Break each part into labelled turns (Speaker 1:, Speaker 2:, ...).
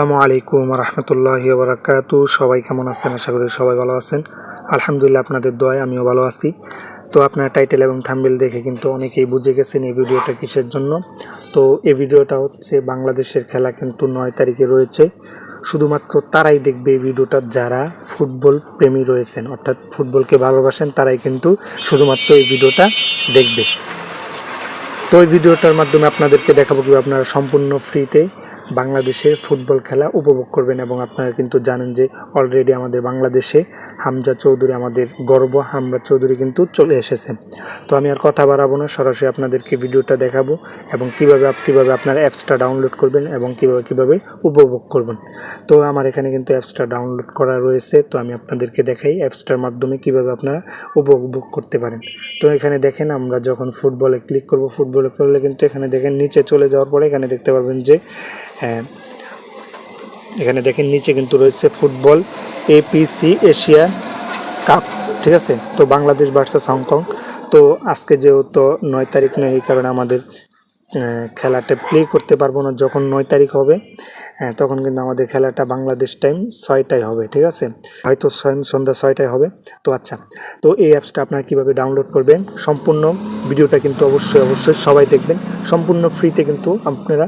Speaker 1: আসসালামু আলাইকুম রহমতুল্লাহ বারাকাতু সবাই কেমন আছেন? আশা করি সবাই ভালো আছেন। আলহামদুলিল্লাহ আপনাদের দোয়ায় আমিও ভালো আছি। তো আপনার টাইটেল এবং থাম্বেল দেখে কিন্তু অনেকেই বুঝে গেছেন এই ভিডিওটা কিসের জন্য। তো এই ভিডিওটা হচ্ছে বাংলাদেশের খেলা কিন্তু নয় তারিখে রয়েছে। শুধুমাত্র তারাই দেখবে এই ভিডিওটা। যারা ফুটবল প্রেমী রয়েছেন, অর্থাৎ ফুটবলকে ভালোবাসেন, তারাই কিন্তু শুধুমাত্র এই ভিডিওটা দেখবে। তো এই ভিডিওটার মাধ্যমে আপনাদেরকে দেখাবো কীভাবে আপনারা সম্পূর্ণ ফ্রিতে বাংলাদেশের ফুটবল খেলা উপভোগ করবেন এবং আপনারা কিন্তু জানেন যে অলরেডি আমাদের বাংলাদেশে হামজা চৌধুরী, আমাদের গর্ব হামজা চৌধুরী কিন্তু চলে এসেছে। তো আমি আর কথা বাড়াবো না, সরাসরি আপনাদেরকে ভিডিওটা দেখাবো এবং কীভাবে কীভাবে আপনারা অ্যাপসটা ডাউনলোড করবেন এবং কীভাবে কীভাবে উপভোগ করবেন। তো আমার এখানে কিন্তু অ্যাপসটা ডাউনলোড করা রয়েছে, তো আমি আপনাদেরকে দেখাই অ্যাপসটার মাধ্যমে কীভাবে আপনারা উপভোগ করতে পারেন। তো এখানে দেখেন আমরা যখন ফুটবলে ক্লিক করব ফুটবলে করলে কিন্তু এখানে দেখেন নিচে চলে যাওয়ার পরে এখানে দেখতে পাবেন যে হ্যাঁ এখানে দেখেন নিচে কিন্তু রয়েছে ফুটবল এপিসি এশিয়া কাপ ঠিক আছে? তো বাংলাদেশ ভার্সেস হংকং। তো আজকে যেহেতু নয় তারিখ নয়, এই কারণে আমাদের খেলাটা প্লে করতে পারব না যখন নয় তারিখ হবে তখন কিন্তু আমাদের খেলাটা বাংলাদেশ টাইম ছয়টায় হবে, ঠিক আছে? হয়তো সন- সন্ধ্যা ছয়টায় হবে। তো আচ্ছা তো এই অ্যাপসটা আপনারা কীভাবে ডাউনলোড করবেন? সম্পূর্ণ ভিডিওটা কিন্তু অবশ্যই অবশ্যই সবাই দেখবেন। সম্পূর্ণ ফ্রিতে কিন্তু আপনারা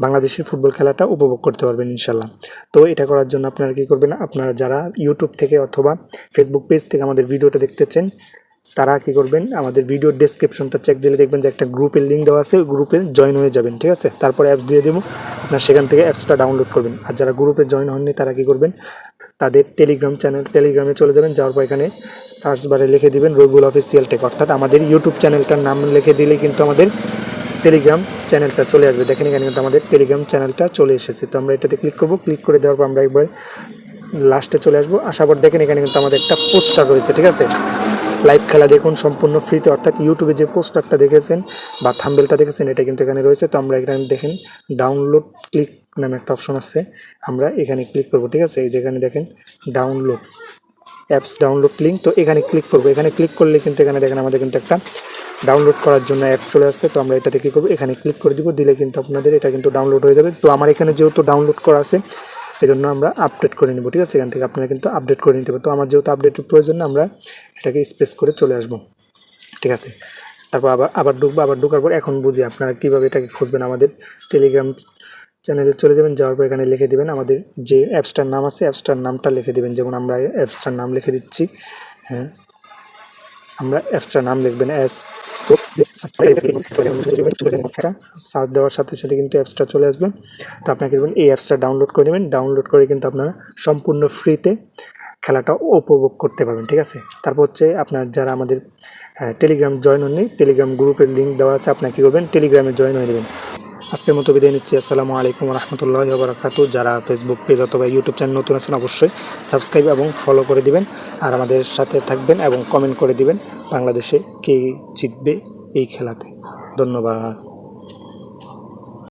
Speaker 1: বাংলাদেশের ফুটবল খেলাটা উপভোগ করতে পারবেন ইনশাল্লাহ তো এটা করার জন্য আপনারা কী করবেন? আপনারা যারা ইউটিউব থেকে অথবা ফেসবুক পেজ থেকে আমাদের ভিডিওটা দেখতেছেন তারা কি করবেন? আমাদের ভিডিও ডেসক্রিপশনটা চেক দিলে দেখবেন যে একটা গ্রুপের লিঙ্ক দেওয়া আছে গ্রুপে জয়েন হয়ে যাবেন, ঠিক আছে? তারপরে অ্যাপস দিয়ে দেবো, আপনার সেখান থেকে অ্যাপসটা ডাউনলোড করবেন। আর যারা গ্রুপে জয়েন হননি, তারা কি করবেন? তাদের টেলিগ্রাম চ্যানেল টেলিগ্রামে চলে যাবেন, যাওয়ার পর এখানে সার্চ বারে লিখে দিবেন রবিউল অফিসিয়াল টেক অর্থাৎ আমাদের ইউটিউব চ্যানেলটার নাম লিখে দিলে কিন্তু আমাদের টেলিগ্রাম চ্যানেলটা চলে আসবে। দেখেন এখানে কিন্তু আমাদের টেলিগ্রাম চ্যানেলটা চলে এসেছে। তো আমরা এটাতে ক্লিক করব। ক্লিক করে দেওয়ার পর আমরা একবার লাস্টে চলে আসব। আসার পর দেখেন এখানে কিন্তু আমাদের একটা পোস্টার রয়েছে, ঠিক আছে? লাইভ খেলা দেখুন, সম্পূর্ণ ফ্রিতে অর্থাৎ ইউটিউবে যে পোস্টারটা দেখেছেন বা থাম্বেলটা দেখেছেন, এটা কিন্তু এখানে রয়েছে। তো আমরা এখানে দেখেন ডাউনলোড ক্লিক নামে একটা অপশন আছে। আমরা এখানে ক্লিক করব, ঠিক আছে? এই যেখানে দেখেন ডাউনলোড অ্যাপস ডাউনলোড লিঙ্ক তো এখানে ক্লিক করব। এখানে ক্লিক করলে কিন্তু এখানে দেখেন, আমাদের কিন্তু একটা ডাউনলোড করার জন্য অ্যাপ চলে আসছে। তো আমরা এটাতে কী করব? এখানে ক্লিক করে দিব, দিলে কিন্তু আপনাদের এটা কিন্তু ডাউনলোড হয়ে যাবে। তো আমার এখানে যেহেতু ডাউনলোড করা আছে এই জন্য আমরা আপডেট করে নেব, ঠিক আছে? এখান থেকে আপনারা কিন্তু আপডেট করে নিতে হবে তো আমার যেহেতু আপডেটের প্রয়োজন, আমরা এটাকে স্পেস করে চলে আসব, ঠিক আছে? তারপর আবার আবার ঢুকবো, আবার ঢুকার পর এখন বুঝি আপনারা কীভাবে এটাকে খুঁজবেন আমাদের টেলিগ্রাম চ্যানেলে চলে যাবেন, যাওয়ার পর এখানে লিখে দেবেন আমাদের যে অ্যাপসটার নাম আছে অ্যাপসটার নামটা লিখে দেবেন। যেমন আমরা অ্যাপসটার নাম লিখে দিচ্ছি হ্যাঁ? আমরা অ্যাপসটার নাম লিখবেন অ্যাস সার্চ দেওয়ার সাথে সাথে কিন্তু অ্যাপসটা চলে আসবে। তো আপনাকে এই অ্যাপসটা ডাউনলোড করে নেবেন। ডাউনলোড করে কিন্তু আপনারা সম্পূর্ণ ফ্রিতে খেলাটা উপভোগ করতে পারবেন, ঠিক আছে? তারপর হচ্ছে আপনার যারা আমাদের টেলিগ্রাম জয়েন হননি টেলিগ্রাম গ্রুপের লিঙ্ক দেওয়া আছে, আপনার কী করবেন? টেলিগ্রামে জয়েন হয়ে নেবেন। আজকের মতো বিদায় নিচ্ছি। আসসালামু আলাইকুম রহমতুল্লাহ বরাকাত। যারা ফেসবুক পেজ অথবা ইউটিউব চ্যানেল নতুন আছেন, অবশ্যই সাবস্ক্রাইব এবং ফলো করে দিবেন। আর আমাদের সাথে থাকবেন এবং কমেন্ট করে দিবেন বাংলাদেশে কে জিতবে এই খেলাতে। ধন্যবাদ।